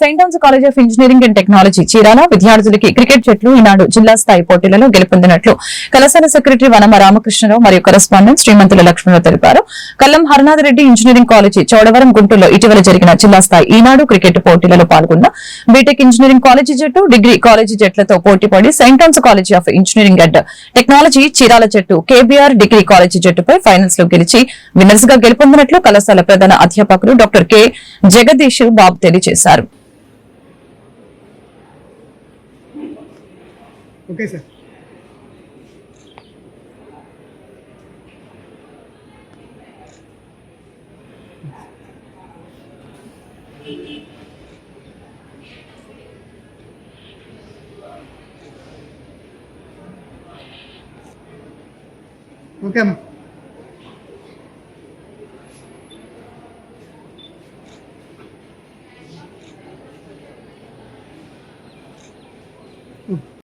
Saint johns college of engineering and technology Chirala విద్యార్థులకి cricket జట్లు ఈనాడు జిల్లా స్థాయి పోటీలలో గెలుపొందినట్లు కళాశాల సెక్రటరీ వనమ రామకృష్ణరావు మరియు కరస్పాండెంట్ శ్రీమంతుల లక్ష్మణరావు తెలిపారు. కల్లం హరనాథరెడ్డి ఇంజనీరింగ్ కాలేజీ చౌడవరం గుంటూరులో ఇటీవల జరిగిన జిల్లా స్థాయి ఈనాడు క్రికెట్ పోటీలలో పాల్గొన్న బీటెక్ ఇంజనీరింగ్ కాలేజీ జట్టు డిగ్రీ కాలేజీ జట్లతో పోటీపడి saint johns college of engineering and technology Chirala జట్టు కేబీఆర్ డిగ్రీ కాలేజీ జట్టుపై ఫైనల్స్లో గెలిచి విన్నర్స్గా గెలుపొందినట్లు కళాశాల ప్రధాన అధ్యాపకులు డాక్టర్ కె. జగదీష్ బాబు తెలియజేశారు. ఓకే సార్ ఓకే అమ్మా ఉమ్.